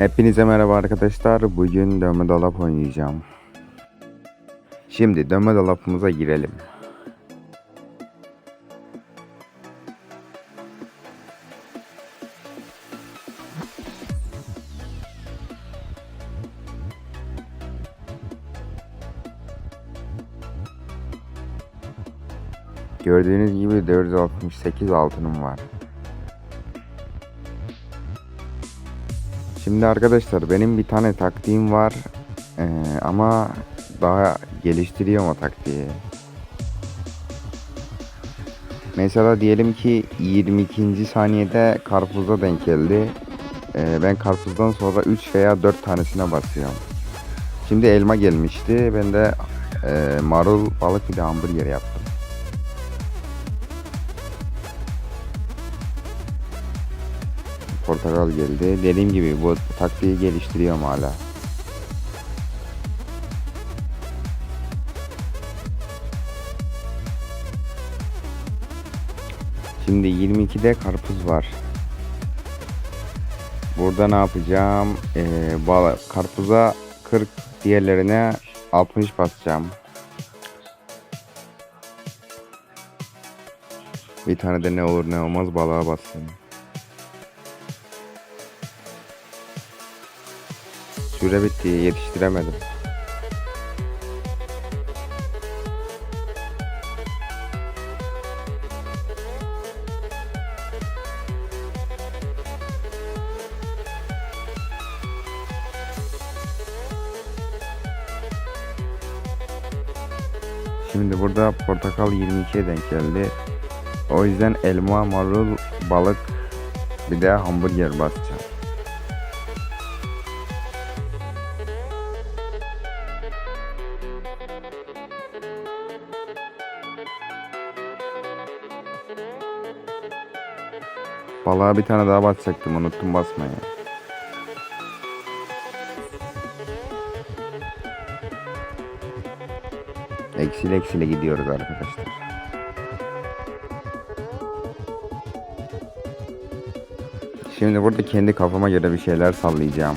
Hepinize merhaba arkadaşlar. Bugün dönme dolap oynayacağım. Şimdi dönme dolapımıza girelim. Gördüğünüz gibi 468 altınım var. Şimdi arkadaşlar benim bir tane taktiğim var Ee, ama daha geliştiriyorum o taktiği. Mesela diyelim ki 22. saniyede karpuza denk geldi. Ee, ben karpuzdan sonra 3 veya 4 tanesine basıyorum. Şimdi elma gelmişti. Ben de e, marul, balık bir de hamburger yaptım. Portakal geldi. Dediğim gibi bu taktiği geliştiriyorum hala. Şimdi 22'de karpuz var. Burada ne yapacağım? Ee, bal- karpuza 40 diğerlerine 60 basacağım. Bir tane de ne olur ne olmaz balığa basayım. Süre bitti yetiştiremedim. Şimdi burada portakal 22'ye denk geldi. O yüzden elma, marul, balık bir de hamburger basacağım. Balığa bir tane daha basacaktım unuttum basmayı. Eksile eksile gidiyoruz arkadaşlar. Şimdi burada kendi kafama göre bir şeyler sallayacağım.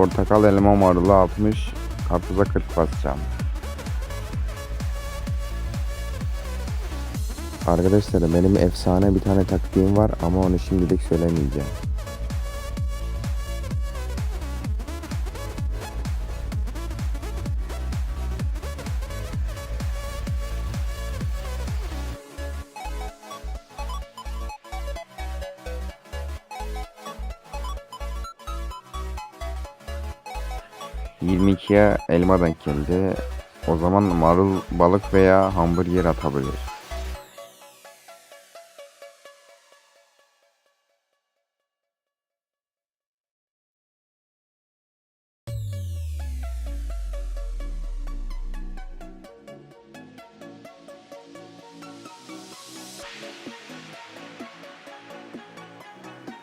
Portakal, elma, marulu 60, karpuza 40 basacağım. Arkadaşlar benim efsane bir tane taktiğim var ama onu şimdilik söylemeyeceğim. ...22'ye elma denk geldi. O zaman marul, balık veya hamburger atabilir.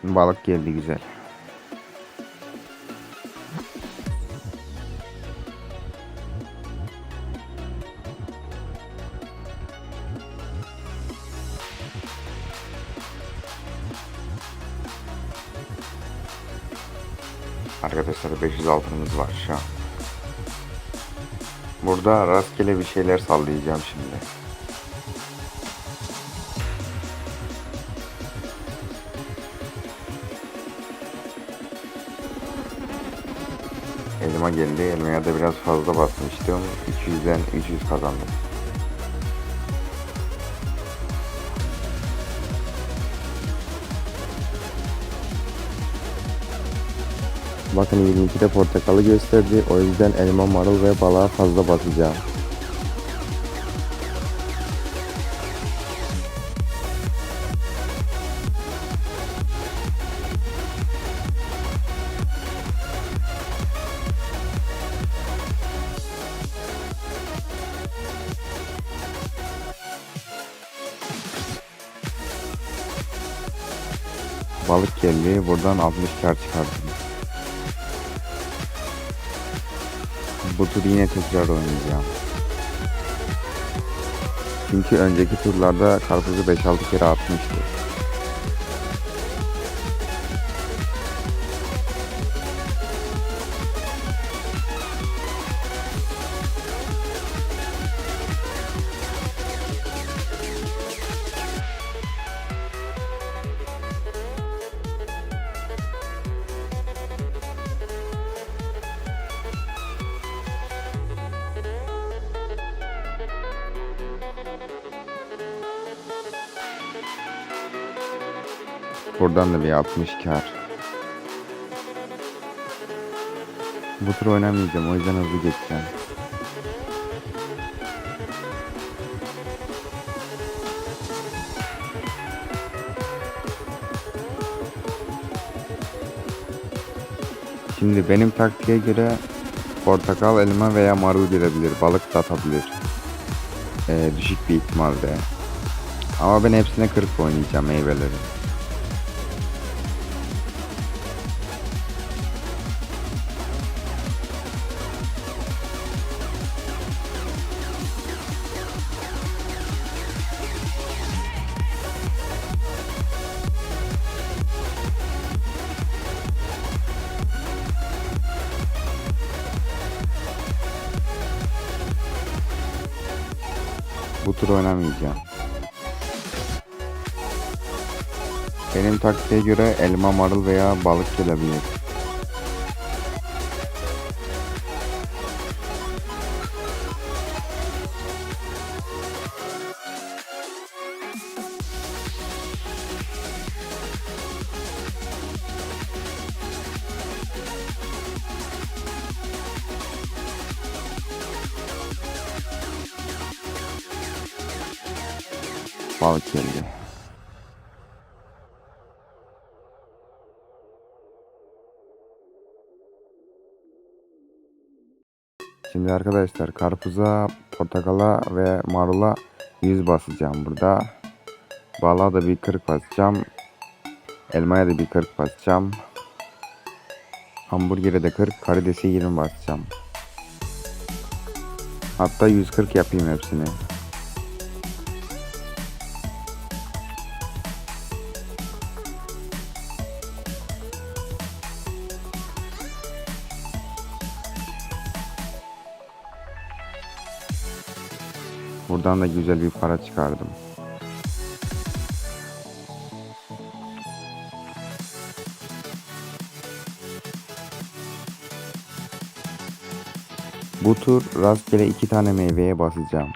Balık geldi güzel. Arkadaşlar 500 altınımız var şu an. Burada rastgele bir şeyler sallayacağım şimdi. Elma geldi. Elmaya da biraz fazla basmıştım. 200'den 300 kazandım. Bakın 22'de portakalı gösterdi. O yüzden elma, marul ve balığa fazla basacağım. Balık geldi. Buradan 60 kar çıkardım. bu tur yine tekrar oynayacağım. Çünkü önceki turlarda karpuzu 5-6 kere atmıştı. Buradan da bir 60 kar. Bu tur oynamayacağım o yüzden hızlı geçeceğim. Şimdi benim taktiğe göre portakal, elma veya marul girebilir. Balık da atabilir. Ee, düşük bir ihtimalde. Ama ben hepsine 40 oynayacağım meyveleri. Bu tur oynamayacağım. Benim taktiğe göre elma, marul veya balık gelebilir. Balık geldi. Şimdi arkadaşlar karpuza, portakala ve marula 100 basacağım burada. Balığa da bir 40 basacağım. Elmaya da bir 40 basacağım. Hamburgere de 40, karidese 20 basacağım. Hatta 140 yapayım hepsini. Buradan da güzel bir para çıkardım. Bu tur rastgele iki tane meyveye basacağım.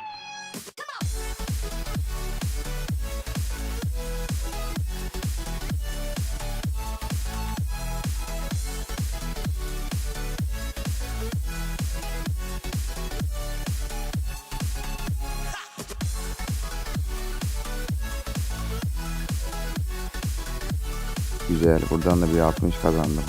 Güzel. Buradan da bir 60 kazandım.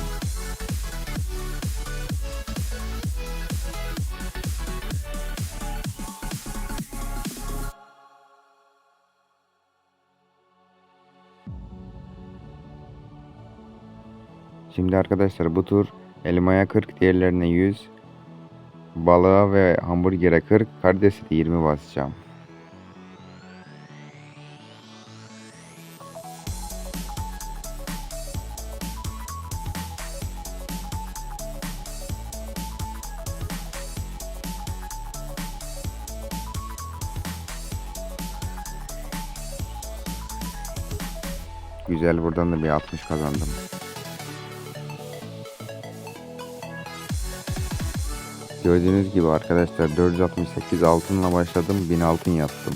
Şimdi arkadaşlar bu tur elmaya 40, diğerlerine 100, balığa ve hamburgere 40, karidesi de 20 basacağım. Güzel buradan da bir 60 kazandım. Gördüğünüz gibi arkadaşlar 468 altınla başladım 1000 altın yaptım.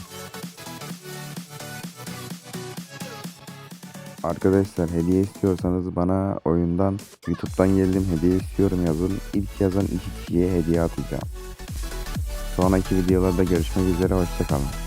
Arkadaşlar hediye istiyorsanız bana oyundan YouTube'dan geldim hediye istiyorum yazın. İlk yazan iki kişiye hediye atacağım. Sonraki videolarda görüşmek üzere hoşçakalın.